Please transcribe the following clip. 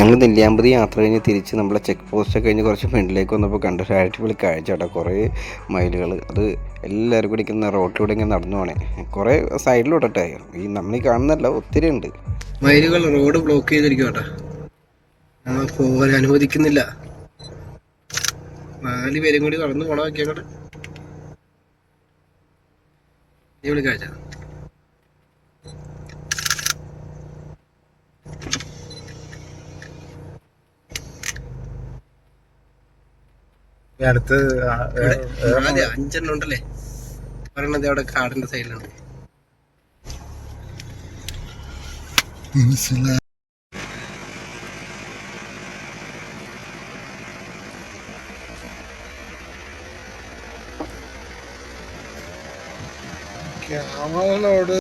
ഞങ്ങൾ നെല്ലിയാമ്പതി യാത്ര കഴിഞ്ഞ് തിരിച്ച് നമ്മളെ ചെക്ക് പോസ്റ്റ് കഴിഞ്ഞ് കുറച്ച് ഫ്രണ്ടിലേക്ക് വന്നപ്പോൾ കണ്ട. ഒരു അടിപൊളി കാഴ്ച കേട്ടോ കുറേ മൈലുകൾ അത് എല്ലാവരും കൂടി ഇങ്ങനെ റോട്ടിലൂടെ ഇങ്ങനെ നടന്നു പോണേ. കുറേ സൈഡിലോട്ടെ ഈ നമ്മൾ ഈ കാണുന്നല്ല ഒത്തിരി ഉണ്ട്. മയിലുകൾ റോഡ് ബ്ലോക്ക് ചെയ്തിരിക്കും അനുവദിക്കുന്നില്ല. നാല് പേരും കൂടി നടന്നു പോണോ കേട്ടോ കാഴ്ച. ഈ അടുത്ത് അഞ്ചെണ്ണം ഉണ്ടല്ലേ? പറയണത് അവിടെ കാടിന്റെ സൈഡിലാണ് ക്യാമറകളോട്